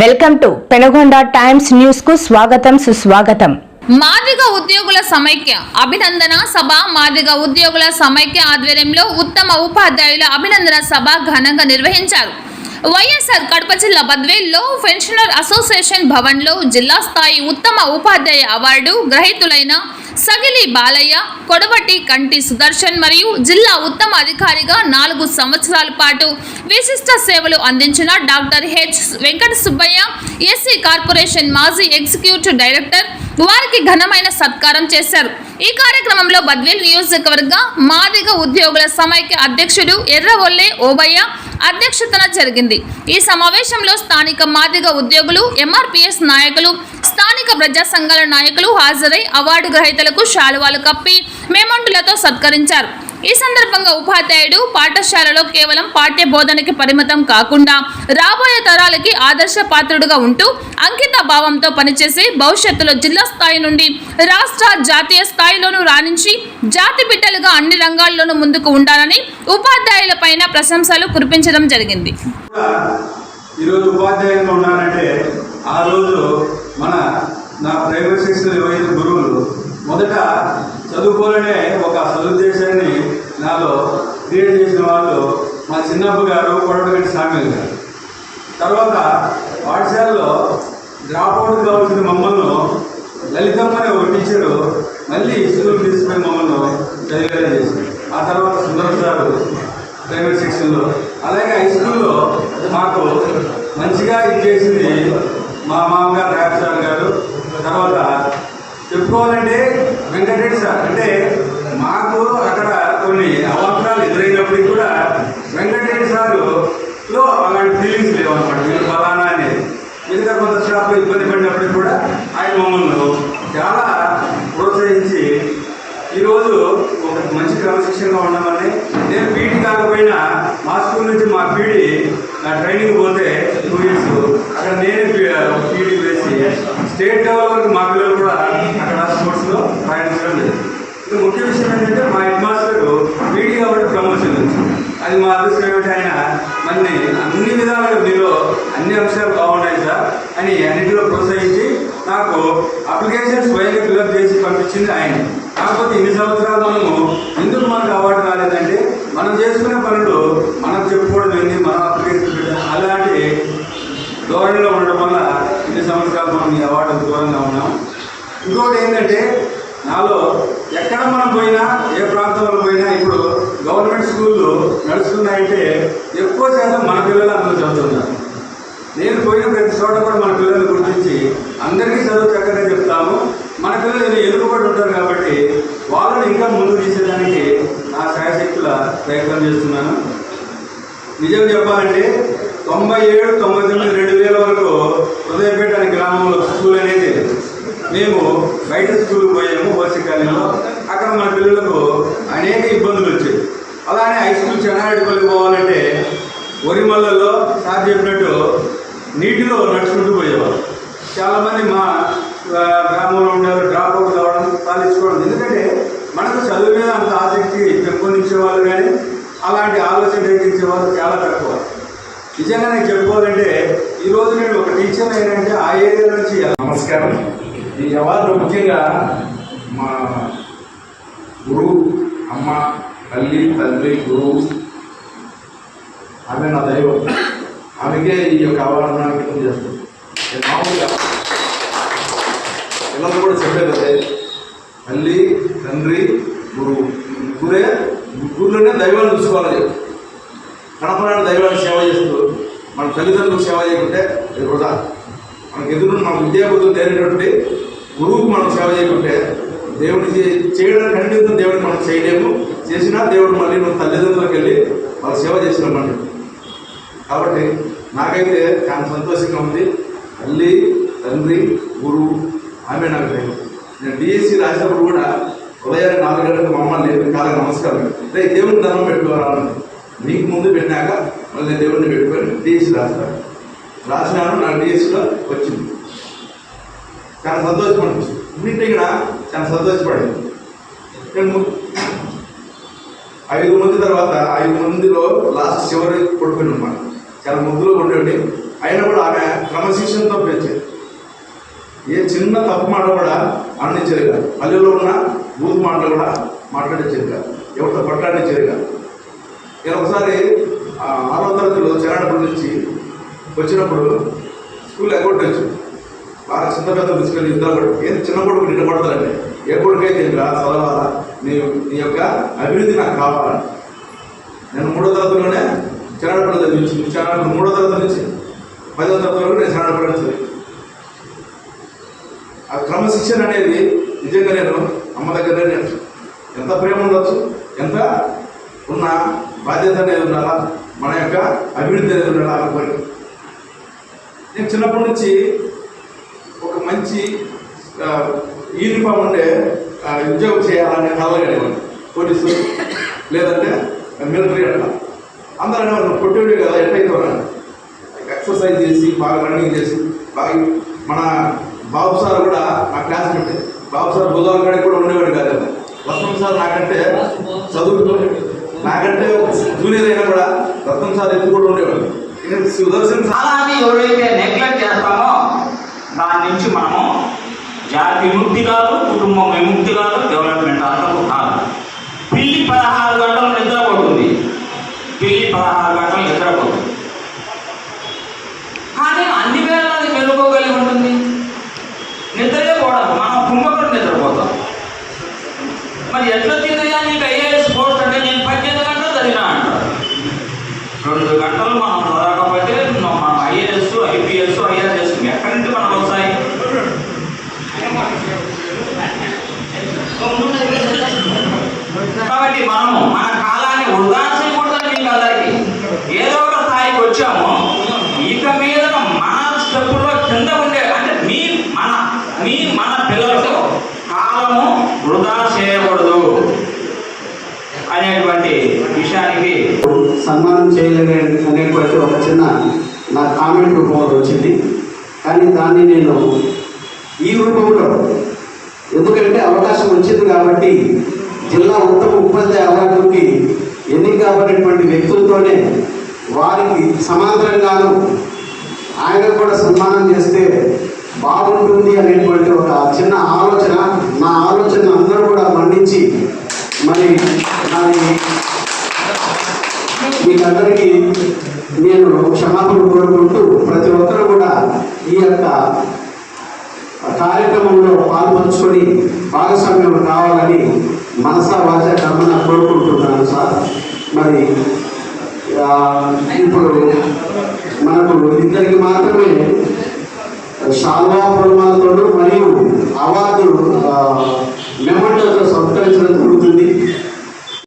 Welcome to Penagonda times న్యూస్కు స్వాగతం సుస్వాగతం. మాదిగ ఉద్యోగుల సమైక్య అభినందన సభ మాదిగ ఉద్యోగుల సమైక్య ఆధ్వర్యంలో ఉత్తమ ఉపాధ్యాయుల అభినందన సభ ఘనంగా నిర్వహించారు. వైఎస్ఆర్ కడప జిల్లా బద్వేల్లో పెన్షనర్ అసోసియేషన్ భవన్లో జిల్లా స్థాయి ఉత్తమ ఉపాధ్యాయ అవార్డు గ్రహీతులైన సగిలి బాలయ్య కొడవటి కంటి సుదర్శన్ మరియు జిల్లా ఉత్తమ అధికారిగా నాలుగు సంవత్సరాల పాటు విశిష్ట సేవలు అందించిన doctor H Venkata Subbaiah SC corporation మాజీ ఎగ్జిక్యూటివ్ డైరెక్టర్ వారికి ఘనమైన సత్కారం చేశారు. ఈ కార్యక్రమంలో బద్వేల్ నియోజకవర్గ మాదిగ ఉద్యోగుల సమైక్య అధ్యక్షుడు ఎర్రవొల్లె ఓబయ్య అధ్యక్షతన జరిగింది. ఈ సమావేశంలో స్థానిక మాదిగ ఉద్యోగులు ఎంఆర్పిఎస్ నాయకులు స్థానిక ప్రజా సంఘాల నాయకులు హాజరై అవార్డు గ్రహీతలకు శాలువాలు కప్పి మేమంటులతో సత్కరించారు. ఈ సందర్భంగా ఉపాధ్యాయుడు పాఠశాలలో కేవలం పాఠ్య బోధనకి పరిమితం కాకుండా రాబోయే తరాలకి ఆదర్శ పాత్రుడుగా ఉంటూ అంకిత భావంతో పనిచేసి భవిష్యత్తులో జిల్లా స్థాయి నుండి రాష్ట్ర జాతీయ స్థాయిలోనూ రాణించి జాతి బిడ్డలుగా అన్ని రంగాల్లోనూ ముందుకు ఉండాలని ఉపాధ్యాయుల పైన ప్రశంసలు కురిపించడం జరిగింది. ఈరోజు ఉపాధ్యాయులుగా ఉన్నానంటే ఆ రోజు మన నా ప్రైవేట్ శిక్షణ ఇరవై ఐదు గురువులు మొదట చదువుకోవాలనే ఒక సదుద్దేశాన్ని నాలో క్రియేట్ చేసిన వాళ్ళు మా చిన్నప్ప గారు కొడవగంటి సామ్యులు గారు. తర్వాత పాఠశాలలో డ్రాప్ అవుట్ కావాల్సిన మమ్మల్ని లలితమ్మ అనే ఒక టీచరు మళ్ళీ స్కూల్ తీసుకుని మమ్మల్ని చదివేలా చేసింది ఆ తర్వాత సుందరం సారు ప్రైవేట్ సెక్షన్లో. అలాగే హై స్కూల్లో మాకు మంచిగా ఇది చేసింది మా మామగారు ర్యాప్ సార్ గారు. తర్వాత చెప్పుకోవాలంటే వెంకటరెడ్డి సార్. అంటే మాకు అక్కడ కొన్ని అవాంతరాలు ఎదురైనప్పటికీ కూడా వెంకటరెడ్డి సారులో అలాంటి ఫీలింగ్స్ లేవన్నమాట. వీళ్ళు ఫలానా అనేది మిగతా కొంత స్టాఫ్ ఇబ్బంది పడినప్పటికీ కూడా ఆయన మమ్మల్ని చాలా ప్రోత్సహించి ఈరోజు ఒక మంచి క్రమశిక్షణగా ఉండమని నేను పీటీ కాకపోయినా మా స్కూల్ నుంచి మా పీడి నా ట్రైనింగ్ పోతే టూ ఇయర్స్ అక్కడ నేనే పీడీ వేసి స్టేట్ లెవెల్ వరకు మా పిల్లలు కూడా అక్కడ స్పోర్ట్స్లో ప్రయాణించడం లేదు ఇది ముఖ్య విషయం ఏంటంటే మా హెడ్ మాస్టర్ పీడీ ప్రమోషన్ వచ్చింది. అది మా అదృష్టం ఏమిటి ఆయన? మన్ని అన్ని విధాలుగా మీలో అన్ని అంశాలు బాగున్నాయి సార్. అని అన్నింటిలో ప్రోత్సహించి నాకు అప్లికేషన్ స్వయంగా ఫిల్అప్ చేసి పంపించింది ఆయన. కాకపోతే ఇన్ని సంవత్సరాలు మనము ఎందుకు మనకు అవార్డు రాలేదంటే మనం చేసుకునే పనులు మనం చెప్పుకోవడం ఏంటి మనం అప్లికేషన్ పెట్టడం అలాంటి ధోరణిలో ఉండడం వల్ల ఇన్ని సంవత్సరాలు మనం ఈ అవార్డు దూరంగా ఉన్నాం. ఇంకోటి ఏంటంటే నాలో ఎక్కడ మనం పోయినా ఏ ప్రాంతంలో పోయినా ఇప్పుడు గవర్నమెంట్ స్కూళ్ళు నడుస్తున్నాయంటే ఎక్కువ శాతం మన పిల్లలు అందరూ చదువుతున్నారు. నేను పోయిన ప్రతి చోట కూడా మన పిల్లల్ని గుర్తించి అందరికీ చదువు చక్కగా చెప్తాము. మన పిల్లలు ఎదుగుబడి ఉంటారు కాబట్టి వాళ్ళని ఇంకా ముందు తీసేదానికి నా శాయశక్తుల ప్రయత్నం చేస్తున్నాను. నిజం చెప్పాలంటే తొంభై ఏడు తొంభై తొమ్మిది రెండు వేల వరకు హృదయపేట అనే గ్రామంలో స్కూల్ అనేది మేము బయట స్కూల్కి పోయి నీటిలో నడుచుకుంటూ పోయేవారు. చాలామంది మా గ్రామంలో ఉండేవారు డ్రాప్ అవుట్ కావడం సాధించుకోవడం ఎందుకంటే మనకు చదువు మీద అంత ఆసక్తి పెంపొందించే వాళ్ళు కానీ అలాంటి ఆలోచన రేపించే వాళ్ళు చాలా తక్కువ. నిజంగా నేను చెప్పుకోవాలంటే ఈరోజు నేను ఒక టీచర్ ఏంటంటే ఆ ఏరియా నుంచి నమస్కారం. ఈ అవార్డు ముఖ్యంగా మా గురువు అమ్మ తల్లి తండ్రి గురువు ఆమె నా దైవం. ఆమెకే ఈ యొక్క అవార్డు నాకు అంకితం నేను మామూలుగా పిల్లలు కూడా చెప్పేది అదే. తల్లి తండ్రి గురువు. ముగ్గురే ముగ్గురులోనే దైవాలు చూసుకోవాలి. చెప్పి కడపనాడు సేవ చేస్తూ మన తల్లిదండ్రులకు సేవ చేయకుంటే అది వృధా. మనకు ఎదురు మన విద్యాబుద్ధులు లేనటువంటి గురువుకు మనం సేవ చేయకుంటే దేవుడికి చేయడానికి ఖండితం దేవుడికి మనం చేయలేము. చేసినా దేవుడు మళ్ళీ మన తల్లిదండ్రులకు వెళ్ళి వాళ్ళ సేవ చేసినామండి కాబట్టి నాకైతే చాలా సంతోషంగా ఉంది. తల్లి తండ్రి గురువు ఆమె నాకు దైవం నేను డిఎస్సి రాసినప్పుడు కూడా ఉదయాన్ని నాలుగు గంటలకు మమ్మల్ని అమ్మ లేదు నమస్కారం. రే దేవుని దండం పెట్టుకోవాలని నీకు ముందు పెట్టినాక మళ్ళీ నేను దేవుడిని పెట్టుకొని డిఎస్సి రాస్తాను. రాసినాను నా డిఎస్సిలో వచ్చింది. చాలా సంతోషపడింది ఇన్నింటి ఇక్కడ చాలా సంతోషపడింది. నేను ఐదు మంది తర్వాత ఐదు మందిలో లాస్ట్ చివరి కొడుకుని చాలా ముద్దులో ఉండేవి అయినా కూడా ఆమె క్రమశిక్షణతో పెంచేది. ఏ చిన్న తప్పు మాట కూడా అందించేది కాదు. పల్లెల్లో ఉన్న బూత్ మాటలు కూడా మాట్లాడించేది కాదు. ఎవరితో కొట్లాడించేది కాదు. నేను ఒకసారి ఆరో తరగతిలో చెరాడపల్లి నుంచి వచ్చినప్పుడు స్కూల్ ఎగ్గొట్టచ్చు బాగా చిన్న పెద్ద తీసుకెళ్ళి ఇద్దరు కూడా ఏం చిన్న కొడుకు నిండు ఏ కొడుకైతే ఇంకా చదవాలా? నీ నీ యొక్క అభివృద్ధి నాకు కావాలని నేను మూడో తరగతిలోనే చెరాడపల్లి చదివించింది. చాలా మూడో తరగతి నుంచి పదో తరగతి వరకు నేను చెరాడపల్లి చదివి ఆ క్రమశిక్షణ అనేది నిజంగా నేను అమ్మ దగ్గర నేను ఎంత ప్రేమ ఉండొచ్చు ఎంత ఉన్న బాధ్యత అనేది ఉండాలా మన యొక్క అభివృద్ధి అనేది ఉండాలా అనుకోని నేను చిన్నప్పటి నుంచి ఒక మంచి యూనిఫామ్ ఉండే ఉద్యోగం చేయాలనే కలగడేవాడిని పోలీసు లేదంటే మిలిటరీ అట్లా అందరూ అనేవారు నువ్వు కదా ఎట్లయితే ఎక్సర్సైజ్ చేసి బాగా రన్నింగ్ చేసి బాగా మన బాబు సార్ కూడా నా క్లాస్మేట్ బాబు సార్ బుధవారం కాడికి కూడా ఉండేవాడు కాదు. రత్నం సార్ నాకంటే చదువుతూ నాకంటే జూనియర్ అయినా కూడా రత్నం సార్ ఎత్తు కూడా ఉండేవాడు. ఇక సుదర్శన్ సార్. కాలాన్ని ఎవరైతే నెగ్లెక్ట్ చేస్తామో దాని నుంచి మనము జాతి విముక్తి కాదు కుటుంబం విముక్తి కాబట్టి మనము మన కాలాన్ని వృధా చేయకూడదని మీకు అందరికీ. ఏదో ఒక స్థాయికి వచ్చాము. ఇక మీద మన స్టెప్పుల్లో కింద ఉండే అంటే మీ మన మీ మన పిల్లలతో కాలము వృధా చేయకూడదు అనేటువంటి విషయానికి సన్మానం చేయలేని అనేటువంటి ఒక చిన్న నా కామెంట్ రూపంలో వచ్చింది. కానీ దాన్ని నేను ఈ రూపంలో ఎందుకంటే అవకాశం వచ్చింది కాబట్టి జిల్లా ఉత్తమ ఉపాధ్యాయ అవార్డుకి ఎన్నిక అవ్వనటువంటి వ్యక్తులతోనే వారికి సమాంతరంగాను ఆయన కూడా సన్మానం చేస్తే బాగుంటుంది అనేటువంటి ఒక చిన్న ఆలోచన. నా ఆలోచన అందరూ కూడా మన్నించి మరి మీకందరికీ నేను క్షమాపణ కోరుకుంటూ ప్రతి ఒక్కరు కూడా ఈ యొక్క కార్యక్రమంలో పాల్పంచుకొని భాగస్వామ్యం కావాలని మనసా వాచ కర్మన కోరుకుంటున్నాను సార్. మరి ఇప్పుడు మనకు ఇద్దరికి మాత్రమే శాల్వా ప్రమాదతోడు మరియు అవార్డు మెమోటోతో సంస్కరించడం జరుగుతుంది.